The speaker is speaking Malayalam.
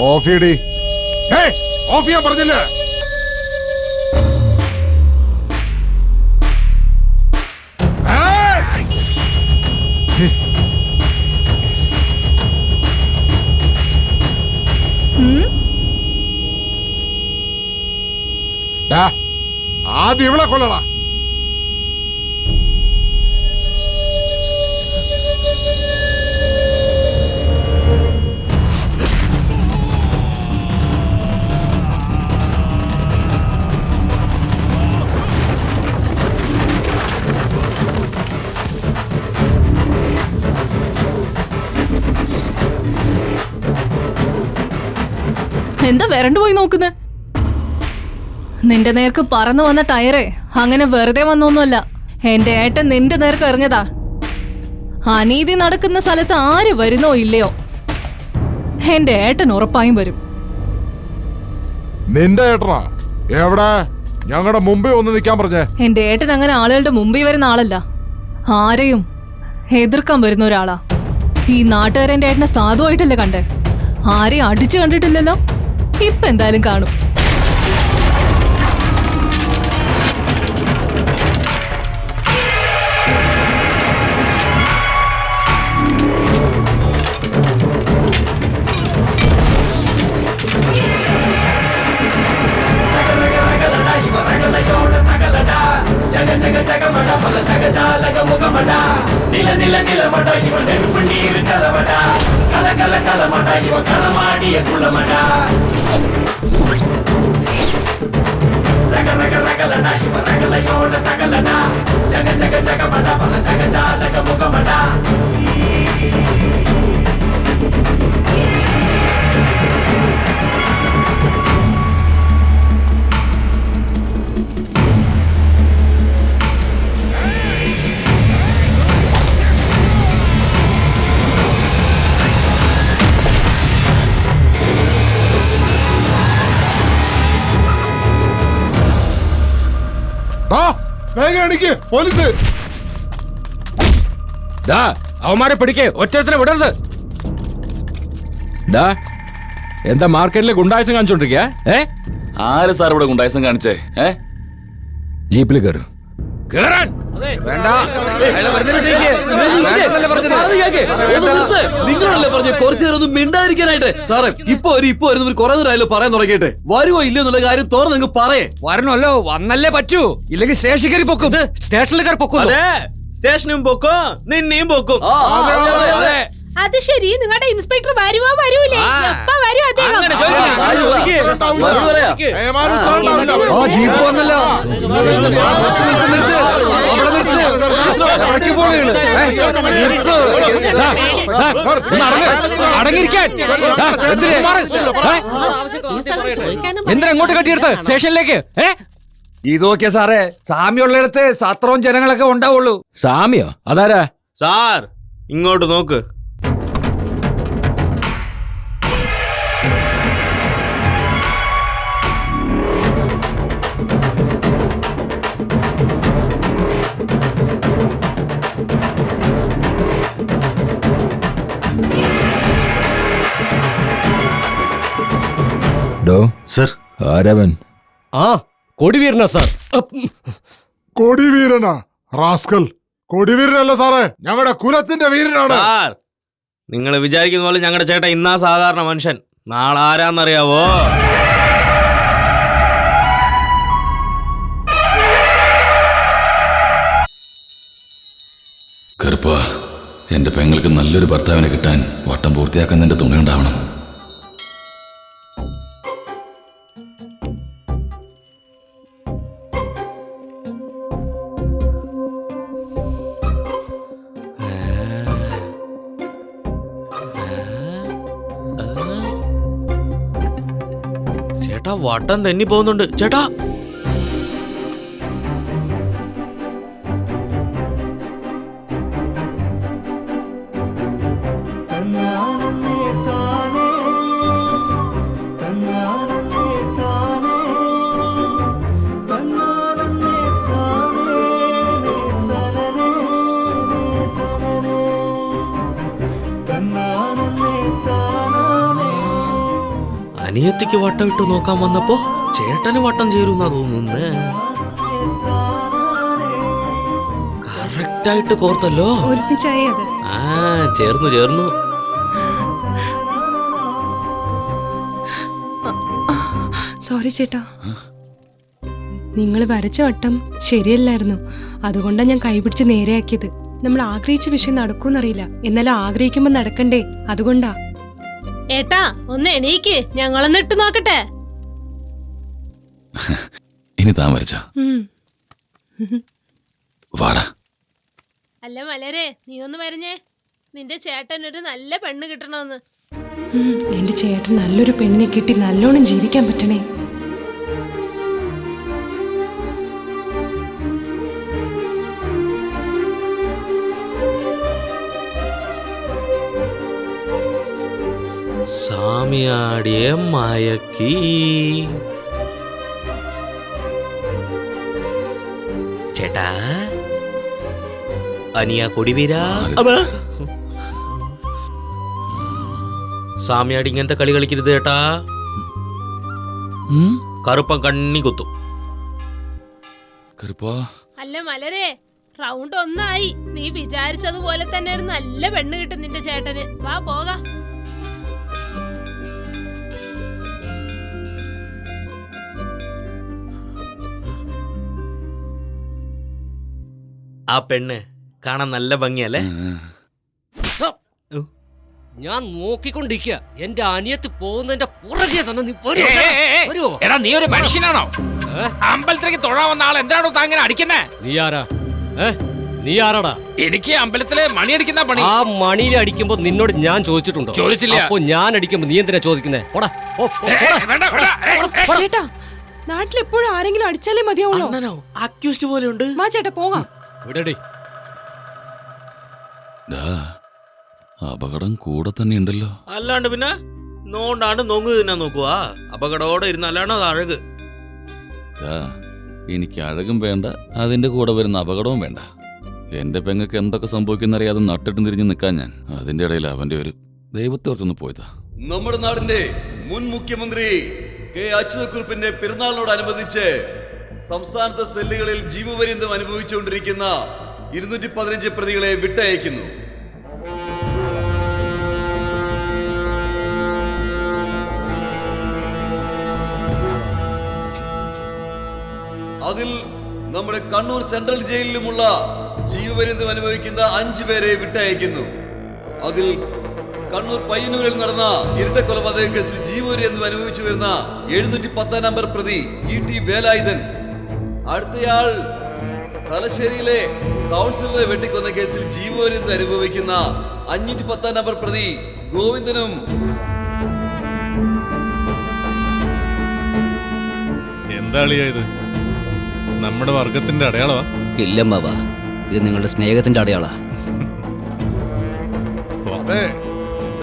ഓഫ് ചെയ്യടി. ഓഫ് ചെയ്യാൻ പറഞ്ഞില്ലേ ഏയ്! ഡാ, ആദ്യം ഇവളെ കൊല്ലടാ എന്താ വരണ്ടു പോയി നോക്കുന്നേ? നിന്റെ നേർക്ക് പറന്നു വന്ന ടയറെ അങ്ങനെ വെറുതെ വന്നൊന്നുമല്ല. എന്റെ ഏട്ടൻ നിന്റെ നേർക്ക് എറിഞ്ഞതാ. അനീതി നടക്കുന്ന സ്ഥലത്ത് ആര് വരുന്നോ ഇല്ലയോ? എന്റെ ഏട്ടൻ ഉറപ്പായും വരും. നിന്റെ ഏട്ടനാ? എവിടെ? ഞങ്ങളുടെ മുമ്പേ ഒന്ന് നിൽക്കാൻ പറഞ്ഞേ. എന്റെ ഏട്ടൻ അങ്ങനെ ആളുകളുടെ മുമ്പിൽ വരുന്ന ആളല്ല. ആരെയും എതിർക്കാൻ വരുന്ന ഒരാളാ. ഈ നാട്ടുകാരെന്റെ ഏട്ടനെ സാധുവായിട്ടല്ലേ കണ്ടേ? ആരെയും അടിച്ചു കണ്ടിട്ടില്ലല്ലോ? ഇപ്പൊ എന്തായാലും കാണും நில நில நிலமடா இவன் நெருப்பு நீர் கலவடா கல கல கலமடா இவன் களமாடிய குளமடா ரக ரக ரகலடா இவன் ரகலையோட சகலடா ஜக ஜக ஜகமடா பல ஜக ஜாலக முகமடா. പോലീസ്. ഡാ അവന്മാരെ പിടിക്കേ ഒറ്റത്തിനെ വിടരുത്. ഡാ എന്താ മാർക്കറ്റിലെ ഗുണ്ടായസം കാണിച്ചോണ്ടിരിക്കുക ഏ? ആര് സാർ ഇവിടെ ഗുണ്ടായസം കാണിച്ചേ? ഏ? ജീപ്പിൽ കയറും കേറാൻ! നിങ്ങളല്ലേ പറഞ്ഞ കുറച്ചു നേരം ഒന്നും മിണ്ടായിരിക്കാനായിട്ട് സാറേ ഇപ്പൊ ഒരു ഇപ്പൊ വരുന്നവർ കുറെ നേരമായാലും പറയാൻ തുടങ്ങിയിട്ട് വരുവോ ഇല്ലയോ എന്നുള്ള കാര്യം തോറ നിങ്ങൾ പറയേ വരണല്ലോ വന്നല്ലേ പറ്റൂ ഇല്ലെങ്കിൽ സ്റ്റേഷൻ കയറി പൊക്കും സ്റ്റേഷനിൽ കയറി പൊക്കും അതെ സ്റ്റേഷനും പൊക്കും നിന്നെയും പൊക്കും അത് ശരി നിങ്ങളുടെ ഇൻസ്പെക്ടർ വരുവോ വരൂലേ എപ്പ വരും അദ്ദേഹം ജീപ്പ് വന്നല്ലോ അടങ്ങിയിരിക്കാൻ എന്തിന്? അങ്ങോട്ട് കെട്ടിയെടുത്ത് സ്റ്റേഷനിലേക്ക് ഏ ഇതൊക്കെ സാറേ സാമ്യമുള്ളിടത്ത് സത്രവും ജനങ്ങളൊക്കെ ഉണ്ടാവുള്ളൂ സാമ്യോ അതാരാ സാർ ഇങ്ങോട്ട് നോക്ക് ഡോ സർ. ആരവൻ? ആ കൊടിവീരനാ സർ. കൊടിവീരനാ? റാസ്കൽ. കൊടിവീരനല്ല സാറേ. ഞങ്ങളുടെ കുലത്തിന്റെ വീരനാണ്. സാർ നിങ്ങൾ വിചാരിക്കുന്ന പോലെ ഞങ്ങളുടെ ചേട്ടൻ ഇന്നാ സാധാരണ മനുഷ്യൻ. നാളെ ആരാന്നറിയാവോ കറുപ്പ എന്റെ പെങ്ങൾക്ക് നല്ലൊരു ഭർത്താവിനെ കിട്ടാൻ വട്ടം പൂർത്തിയാക്കാൻ നിന്റെ തുണയുണ്ടാവണം ചേട്ടാ വട്ടം തെന്നി പോകുന്നുണ്ട് ചേട്ടാ അനിയത്തിക്ക് വട്ടം ഇട്ട് നോക്കാൻ വന്നപ്പോ ചേട്ടന് വട്ടം ചേരുന്നാ തോന്നുന്നേ. കറക്റ്റായിട്ട് കോർത്തല്ലോ. ഒരുമിച്ചായി അത്. ആ ചേർന്നു ചേർന്നു. സോറി ചേട്ടാ. നിങ്ങൾ വരച്ച വട്ടം ശരിയല്ലായിരുന്നു. അതുകൊണ്ടാണ് ഞാൻ കൈപിടിച്ച് നേരെയാക്കിയത്. നമ്മൾ ആഗ്രഹിച്ച വിഷയം നടക്കൂന്നറിയില്ല. എന്നാലും ആഗ്രഹിക്കുമ്പോ നടക്കണ്ടേ? അതുകൊണ്ടാ. ഏട്ടാ ഒന്ന് എണീക്ക്. ഞങ്ങളൊന്ന് ഇട്ട് നോക്കട്ടെ. ഇനി താൻ വരച്ച. വാടാ. അല്ല മലരെ നീ ഒന്ന് വരഞ്ഞേ. നിന്റെ ചേട്ടൻ ഒരു നല്ല പെണ്ണ് കിട്ടണമെന്ന്. എന്റെ ചേട്ടൻ നല്ലൊരു പെണ്ണിനെ കിട്ടി നല്ലോണം ജീവിക്കാൻ പറ്റണേ. സാമിയാടിയ മയക്കി. ചേട്ടാ അനിയ കൊടിവീര. സാമിയാടി ഇങ്ങനത്തെ കളി കളിക്കരുത് ചേട്ടാ. ഉം? കറുപ്പം കണ്ണി കുത്തും. അല്ല മലരെ റൗണ്ട് ഒന്നായി. നീ വിചാരിച്ചതുപോലെ തന്നെ ഒരു നല്ല പെണ്ണ് കിട്ടും നിന്റെ ചേട്ടന്. വാ പോകാം. ആ പെണ്ണ് കാണാൻ നല്ല ഭംഗിയല്ലേ? ഞാൻ നോക്കിക്കൊണ്ടിരിക്കുക എന്റെ അനിയത്ത് പോകുന്നതിന്റെ പുറകെ തന്നെ നീ? എടാ നീ ഒരു മനുഷ്യനാണോ? അമ്പലത്തിലേക്ക് തൊഴാൻ വന്ന ആൾ എന്താണോ താങ്ങനെ അടിക്കുന്നേ? നീ ആരാ? നീ ആരാടാ? എനിക്ക് അമ്പലത്തിലെ മണി അടിക്കുന്ന പണി. ആ മണിയിൽ അടിക്കുമ്പോ നിന്നോട് ഞാൻ ചോദിച്ചിട്ടുണ്ടോ? ചോദിച്ചില്ല. അപ്പൊ ഞാൻ അടിക്കുമ്പോ നീ എന്തിനാ ചോദിക്കുന്നേ? പോടാ വേണ്ട, ഏ, നാട്ടിലെപ്പോഴും ആരെങ്കിലും അടിച്ചാലേ മതിയാവുള്ളൂ. അക്യൂസ്ഡ് പോലെ ഉണ്ട്. വാ ചേട്ടാ പോകാം. വിടെടി അപകടം കൂടെ തന്നെ ഉണ്ടല്ലോ. അല്ലാണ്ട് പിന്നെ? നോണ്ടാണ്ട് നോങ്ങു തന്നെ നോക്കുവാ. അപകടോടെ ഇരുന്നല്ലാണ് അത് അഴക്. എനിക്ക് അഴകും വേണ്ട അതിന്റെ കൂടെ വരുന്ന അപകടവും വേണ്ട. എന്റെ പെങ്ങക്ക് എന്തൊക്കെ സംഭവിക്കുന്ന അറിയാതെ നട്ടിട്ട് തിരിഞ്ഞ് നിൽക്കാൻ ഞാൻ. അതിന്റെ ഇടയിൽ അവന്റെ ഒരു ദൈവത്തെ ഓർത്തൊന്ന് പോയതാ. നമ്മുടെ നാടിന്റെ മുൻ മുഖ്യമന്ത്രി കെ അച്യുതക്കുറിപ്പിന്റെ പിറന്നാളിനോടനുബന്ധിച്ച് സംസ്ഥാനത്തെ സെല്ലുകളിൽ ജീവപര്യന്തം അനുഭവിച്ചുകൊണ്ടിരിക്കുന്ന ഇരുന്നൂറ്റി പതിനഞ്ച് പ്രതികളെ വിട്ടയക്കുന്നു. അതിൽ നമ്മുടെ കണ്ണൂർ സെൻട്രൽ ജയിലിലുമുള്ള ജീവപര്യന്തം അനുഭവിക്കുന്ന അഞ്ചു പേരെ വിട്ടയക്കുന്നു. അതിൽ കണ്ണൂർ പയ്യന്നൂരിൽ നടന്ന ഇരട്ട കൊലപാതക കേസിൽ ജീവപര്യന്തം അനുഭവിച്ചു വരുന്ന എഴുന്നൂറ്റി പത്താം നമ്പർ പ്രതി ഇ ടി വേലായുധൻ അടുത്തയാൾ തലശ്ശേരിയിലെ കൗൺസിലറെ വെട്ടിക്കൊന്ന കേസിൽ ജീവപര്യന്തം അനുഭവിക്കുന്ന അഞ്ഞൂറ്റി പത്താം നമ്പർ പ്രതി ഗോവിന്ദനും. എന്താളിയായത് ഇത്? നമ്മുടെ വർഗത്തിന്റെ അടയാളമാ? മാവാ. ഇത് നിങ്ങളുടെ സ്നേഹത്തിന്റെ അടയാളാ. അതെ.